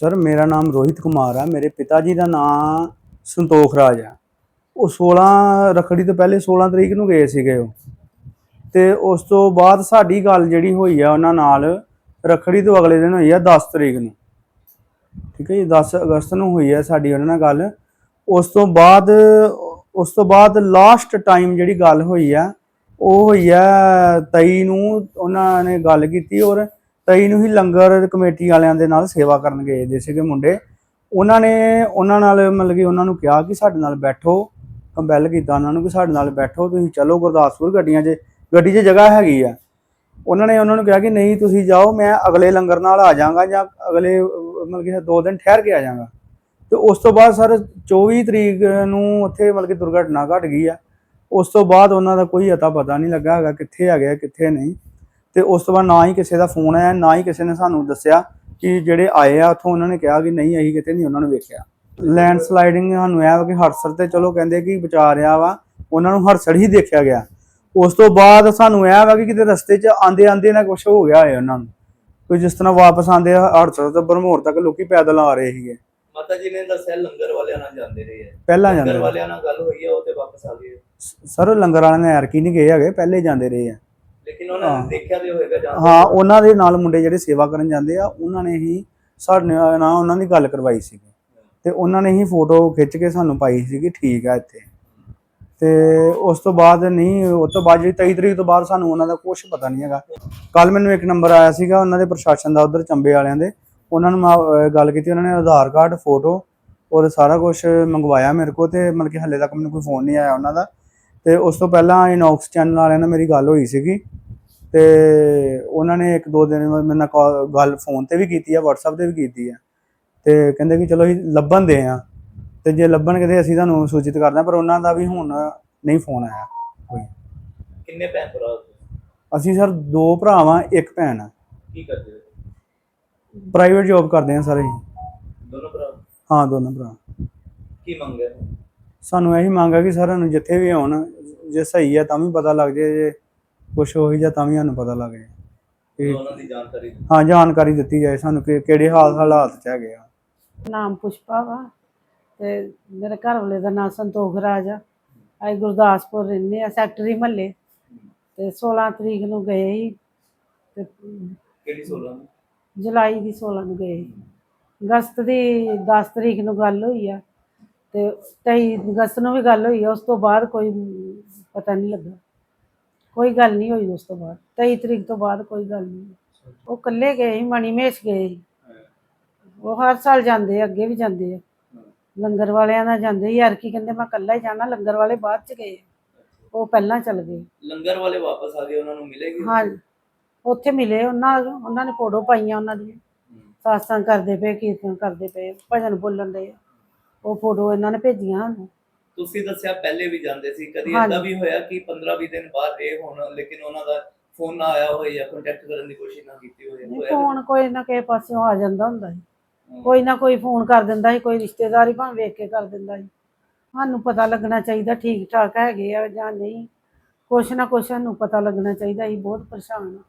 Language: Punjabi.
ਸਰ, ਮੇਰਾ ਨਾਮ ਰੋਹਿਤ ਕੁਮਾਰ ਆ। ਮੇਰੇ ਪਿਤਾ ਜੀ ਦਾ ਨਾਮ ਸੰਤੋਖ ਰਾਜ ਆ। ਉਹ 16 ਰਖੜੀ ਤੋਂ ਪਹਿਲੇ 16 ਤਰੀਕ ਨੂੰ ਗਏ ਸੀਗੇ ਉਹ। ਤੇ ਉਸ ਤੋਂ ਬਾਅਦ ਸਾਡੀ ਗੱਲ ਜਿਹੜੀ ਹੋਈ ਆ ਉਹਨਾਂ ਨਾਲ, ਰਖੜੀ ਤੋਂ ਅਗਲੇ ਦਿਨ ਹੋਈ ਆ 10 ਤਰੀਕ ਨੂੰ। ਠੀਕ ਹੈ ਜੀ 10 ਅਗਸਤ ਨੂੰ ਹੋਈ ਆ ਸਾਡੀ ਉਹਨਾਂ ਨਾਲ ਗੱਲ। ਉਸ ਤੋਂ ਬਾਅਦ, ਉਸ ਤੋਂ ਬਾਅਦ ਲਾਸਟ ਟਾਈਮ ਜਿਹੜੀ ਗੱਲ ਹੋਈ ਆ, ਉਹ ਹੋਈ ਆ 23 ਨੂੰ ਉਹਨਾਂ ਨੇ ਗੱਲ ਕੀਤੀ ਔਰ 23 ਨੂੰ ਹੀ ਲੰਗਰ ਕਮੇਟੀ ਵਾਲਿਆਂ ਦੇ ਨਾਲ ਸੇਵਾ ਕਰਨ ਗਏ ਦੇ ਸੀਗੇ ਮੁੰਡੇ। ਉਹਨਾਂ ਨੇ, ਉਹਨਾਂ ਨਾਲ ਮਤਲਬ ਕਿ ਉਹਨਾਂ ਨੂੰ ਕਿਹਾ ਕਿ ਸਾਡੇ ਨਾਲ ਬੈਠੋ ਕੰਪੈਲ ਕੀਤਾ ਉਹਨਾਂ ਨੂੰ ਕਿ ਸਾਡੇ ਨਾਲ ਬੈਠੋ, ਤੁਸੀਂ ਚਲੋ ਗੁਰਦਾਸਪੁਰ ਗੱਡੀਆਂ 'ਚ, ਗੱਡੀ 'ਚ ਜਗ੍ਹਾ ਹੈਗੀ ਆ। ਉਹਨਾਂ ਨੇ ਉਹਨਾਂ ਨੂੰ ਕਿਹਾ ਕਿ ਨਹੀਂ, ਤੁਸੀਂ ਜਾਓ, ਮੈਂ ਅਗਲੇ ਲੰਗਰ ਨਾਲ ਆ ਜਾਵਾਂਗਾ ਜਾਂ ਅਗਲੇ, ਮਤਲਬ ਕਿ ਦੋ ਦਿਨ ਠਹਿਰ ਕੇ ਆ ਜਾਵਾਂਗਾ। ਤੇ ਉਸ ਤੋਂ ਬਾਅਦ ਸਰ 24 ਤਰੀਕ ਨੂੰ ਉੱਥੇ ਮਤਲਬ ਕਿ ਦੁਰਘਟਨਾ ਘਟ ਗਈ ਆ। ਉਸ ਤੋਂ ਬਾਅਦ ਉਹਨਾਂ ਦਾ ਕੋਈ ਅਤਾ ਪਤਾ ਨਹੀਂ ਲੱਗਾ ਹੈਗਾ ਕਿੱਥੇ ਹੈਗੇ ਆ ਕਿੱਥੇ ਨਹੀਂ। ਤੇ ਉਸ ਤੋਂ ਬਾਅਦ ਨਾ ਹੀ ਕਿਸੇ ਦਾ ਫੋਨ ਆਇਆ ਨਾ ਹੀ ਕਿਸੇ ਨੇ ਸਾਨੂੰ ਦੱਸਿਆ ਕਿ ਜਿਹੜੇ ਆਏ ਆ ਉੱਥੋਂ ਉਹਨਾਂ ਨੇ ਕਿਹਾ ਕਿ ਨਹੀਂ ਅਸੀਂ ਕਿਤੇ ਨਹੀਂ ਉਹਨਾਂ ਨੂੰ ਵੇਖਿਆ। ਲੈਂਡ ਸਲਾਈਡਿੰਗ ਸਾਨੂੰ ਵਾ ਕਿ ਹੜਸਰ ਤੇ ਚਲੋ ਕਹਿੰਦੇ ਕਿ ਬਚਾ ਰਿਹਾ ਵਾ ਉਹਨਾਂ ਨੂੰ ਹੜਸਰ ਹੀ ਦੇਖਿਆ ਗਿਆ। ਉਸ ਤੋਂ ਬਾਅਦ ਸਾਨੂੰ ਇਹ ਵਾ ਕਿ ਕਿਤੇ ਰਸਤੇ 'ਚ ਆਂਦੇ ਆਂਦੇ ਨਾ ਕੁਝ ਹੋ ਗਿਆ ਹੈ ਉਹਨਾਂ ਨੂੰ। ਕੋਈ ਜਿਸ ਤਰ੍ਹਾਂ ਵਾਪਸ ਆਂਦੇ ਹੜਸਰ ਤੋਂ ਬਰਮੋਰ ਤੱਕ ਲੋਕੀ ਪੈਦਲ ਆ ਰਹੇ ਸੀਗੇ। ਮਾਤਾ ਜੀ ਨੇ ਦੱਸਿਆ ਲੰਗਰ ਵਾਲਿਆਂ ਨਾਲ ਜਾਂਦੇ ਰਹੇ ਪਹਿਲਾਂ ਲੰਗਰ ਜਾਂਦੇ ਵਾਲਿਆਂ ਨਾਲ ਗੱਲ ਹੋਈ ਹੈ ਉਹ ਤੇ ਵਾਪਸ ਆ ਗਏ ਸਰ ਲੰਗਰ ਵਾਲਿਆਂ ਨੇ ਐਰਕੀ ਨਹੀਂ ਗਏ ਹੈਗੇ ਪਹਿਲੇ ਜਾਂਦੇ ਰਹੇ ਆ। ਲੇਕਿਨ ਉਹਨਾਂ ਹਾਂ। ਨੇ ਦੇਖਿਆ ਤੇ ਹੋਏਗਾ ਜਾਂ ਹਾਂ ਉਹਨਾਂ ਦੇ ਨਾਲ ਮੁੰਡੇ ਜਿਹੜੇ ਸੇਵਾ ਕਰਨ ਜਾਂਦੇ ਆ ਉਹਨਾਂ ਨੇ ਹੀ ਸਾਡੇ ਨਾਲ ਉਹਨਾਂ ਦੀ ਗੱਲ ਕਰਵਾਈ ਸੀ ਤੇ ਉਹਨਾਂ ਨੇ ਹੀ ਫੋਟੋ ਖਿੱਚ ਕੇ ਸਾਨੂੰ ਪਾਈ ਸੀ ਕਿ ਠੀਕ ਆ ਇੱਥੇ। ਤੇ ਉਸ ਤੋਂ ਬਾਅਦ ਨਹੀਂ ਉਸ ਤੋਂ ਬਾਅਦ ਜਿਹੜੀ 23 ਤਰੀਕ ਤੋਂ ਬਾਅਦ ਸਾਨੂੰ ਉਹਨਾਂ ਦਾ ਕੁਝ ਪਤਾ ਨਹੀਂ ਹੈਗਾ। ਕੱਲ ਮੈਨੂੰ ਇੱਕ ਨੰਬਰ ਆਇਆ ਸੀਗਾ ਉਹਨਾਂ ਦੇ ਪ੍ਰਸ਼ਾਸਨ ਦਾ ਉਧਰ ਚੰਬੇ ਵਾਲਿਆਂ ਦੇ। ਉਹਨਾਂ ਨੂੰ ਮੈਂ ਗੱਲ ਕੀਤੀ ਉਹਨਾਂ ਨੇ ਆਧਾਰ ਕਾਰਡ ਫੋਟੋ ਔਰ ਸਾਰਾ ਕੁਝ ਮੰਗਵਾਇਆ ਮੇਰੇ ਕੋਲ ਤੇ ਮਤਲਬ ਕਿ ਹੱਲੇ ਤੱਕ ਮੈਨੂੰ ਕੋਈ ਫੋਨ ਨਹੀਂ ਆਇਆ ਉਹਨਾਂ ਦਾ। ਤੇ ਉਸ ਤੋਂ ਪਹਿਲਾਂ ਇਨੌਕਸ ਚੈਨਲ ਵਾਲਿਆਂ ਨਾਲ ਮੇਰੀ ਗੱਲ ਹੋਈ ਸੀਗੀ ਤੇ ਉਹਨਾਂ ਨੇ ਇੱਕ ਦੋ ਦਿਨ ਬਾਅਦ ਮੇਰੇ ਨਾਲ ਗੱਲ ਫੋਨ ਤੇ ਵੀ ਕੀਤੀ ਆ WhatsApp ਤੇ ਵੀ ਕੀਤੀ ਆ। ਤੇ ਕਹਿੰਦੇ ਕਿ ਚਲੋ ਅਸੀਂ ਲੱਭਣ ਦੇ ਆ। ਤੇ ਜੇ ਲੱਭਣ ਕਿਤੇ ਅਸੀਂ ਤੁਹਾਨੂੰ ਸੂਚਿਤ ਕਰਦੇ ਹਾਂ ਪਰ ਉਹਨਾਂ ਦਾ ਵੀ ਹੁਣ ਨਹੀਂ ਫੋਨ ਆਇਆ ਕੋਈ। ਕਿੰਨੇ ਭੈਣ ਭਰਾ ਹੋ? ਅਸੀਂ ਸਰ ਦੋ ਭਰਾ ਵਾਂ ਇੱਕ ਭੈਣ। ਆ ਕੀ ਕਰਦੇ ਹੋ? ਪ੍ਰਾਈਵੇਟ ਜੌਬ ਕਰਦੇ ਆ ਸਾਰੇ ਹੀ। ਦੋਨੋਂ ਭਰਾ? ਹਾਂ ਦੋਨੋਂ ਭਰਾ। ਕੀ ਕੀ ਮੰਗਿਆ ਸਾਨੂੰ ਇਹੀ ਮੰਗ ਆ ਕਿ ਸਾਰਿਆਂ ਨੂੰ ਜਿੱਥੇ ਵੀ ਆਉਣ ਜੇ ਸਹੀ ਹੈ ਤਾਂ ਵੀ ਪਤਾ ਲੱਗ ਜੇ ਜੇ ਕੁਛ ਹੋਈ ਜਾਂ ਤਾਂ ਵੀ ਸਾਨੂੰ ਪਤਾ ਲੱਗ ਜੇ ਕਿ ਉਹਨਾਂ ਦੀ ਜਾਣਕਾਰੀ ਦਿਓ। ਹਾਂ ਜਾਣਕਾਰੀ ਦਿੱਤੀ ਜਾਏ ਸਾਨੂੰ ਕਿ ਕਿਹੜੇ ਹਾਲ ਹਾਲਾਤ 'ਚ ਹੈਗੇ ਆ। ਨਾਮ ਪੁਸ਼ਪਾ ਵਾ ਤੇ ਮੇਰੇ ਘਰ ਵਾਲੇ ਦਾ ਨਾਮ ਸੰਤੋਖ ਰਾਜ ਆ। ਅਸੀਂ ਗੁਰਦਾਸਪੁਰ ਰਹਿੰਦੇ ਆ ਸੈਕਟਰੀ ਮਹੱਲੇ। ਤੇ 16 ਤਰੀਕ ਨੂੰ ਗਏ ਸੀ ਤੇ ਕਿਹੜੀ 16 ਨੂੰ? ਜੁਲਾਈ ਦੀ 16 ਨੂੰ ਗਏ ਸੀ। ਅਗਸਤ ਦੀ 10 ਤਰੀਕ ਨੂੰ ਗੱਲ ਹੋਈ ਆ। ਤੇ 23 ਅਗਸਤ ਨੂੰ ਵੀ ਗੱਲ ਹੋਈ ਆ ਉਸ ਤੋਂ ਬਾਅਦ ਕੋਈ ਪਤਾ ਨਹੀਂ ਲੱਗਾ। ਕੋਈ ਗੱਲ ਨਹੀਂ ਹੋਈ ਉਸ ਤੋਂ ਬਾਅਦ। 23 ਤਰੀਕ ਤੋਂ ਬਾਅਦ ਕੋਈ ਗੱਲ ਨਹੀਂ। ਉਹ ਇਕੱਲੇ ਗਏ ਸੀ ਮਣੀਮੇਸ਼ ਗਏ ਸੀ। ਉਹ ਹਰ ਸਾਲ ਜਾਂਦੇ ਆ ਅੱਗੇ ਵੀ ਜਾਂਦੇ ਆ। ਲੰਗਰ ਵਾਲਿਆਂ ਨਾਲ ਜਾਂਦੇ ਯਾਰ ਕੀ ਕਹਿੰਦੇ ਮੈਂ ਇਕੱਲਾ ਹੀ ਜਾਣਾ ਲੰਗਰ ਵਾਲੇ ਬਾਅਦ ਚ ਗਏ। ਉਹ ਪਹਿਲਾਂ ਚੱਲ ਗਏ। ਲੰਗਰ ਵਾਲੇ ਵਾਪਸ ਆ ਗਏ ਉਹਨਾਂ ਨੂੰ ਮਿਲੇਗੀ ਹਾਂ ਉੱਥੇ ਮਿਲੇ ਉਹਨਾਂ ਉਹਨਾਂ ਨੇ ਫੋਟੋ ਪਾਈਆਂ ਉਹਨਾਂ ਦੀਆਂ। ਸਾਸਾਂ ਕਰਦੇ ਪਏ ਕੀਰਤਨ ਕਰਦੇ ਪਏ ਭਜਨ ਬੋਲਣ ਦੇ। ਉਹ ਫੋਟੋ ਇਹਨਾਂ ਨੇ ਭੇਜੀਆਂ ਸਾਨੂੰ। ਤੁਸੀਂ ਦੱਸਿਆ ਪਹਿਲੇ ਵੀ ਜਾਂਦੇ ਸੀ ਕਦੀ ਹਾਂਜੀ। ਏਦਾਂ ਵੀ ਹੋਇਆ ਕਿ 15-20 ਦਿਨ ਬਾਅਦ ਰਹੇ ਹੋਣ ਲੇਕਿਨ ਉਹਨਾਂ ਦਾ ਫੋਨ ਨਾ ਆਇਆ ਹੋਵੇ ਜਾਂ ਕੰਟੈਕਟ ਕਰਨ ਦੀ ਕੋਸ਼ਿਸ਼ ਨਾ ਕੀਤੀ ਹੋਵੇ ਨਹੀਂ ਹੋਇਆ ਫੋਨ ਕੋਈ ਨਾ ਕਿਸੇ ਪਾਸਿਓਂ ਆ ਜਾਂਦਾ ਹੁੰਦਾ ਸੀ। ਕੋਈ ਨਾ ਕੋਈ ਫੋਨ ਕਰ ਦਿੰਦਾ ਸੀ ਕੋਈ ਰਿਸ਼ਤੇਦਾਰ ਹੀ ਭਾਵੇਂ ਵੇਖ ਕੇ ਕਰ ਦਿੰਦਾ ਸੀ। ਸਾਨੂੰ ਪਤਾ ਲੱਗਣਾ ਚਾਹੀਦਾ ਠੀਕ ਠਾਕ ਹੈਗੇ ਆ ਜਾਂ ਨਹੀਂ। ਕੁਛ ਨਾ ਕੁਛ ਸਾਨੂੰ ਪਤਾ ਲੱਗਣਾ ਚਾਹੀਦਾ ਅਸੀਂ ਬਹੁਤ ਪਰੇਸ਼ਾਨ ਹਾਂ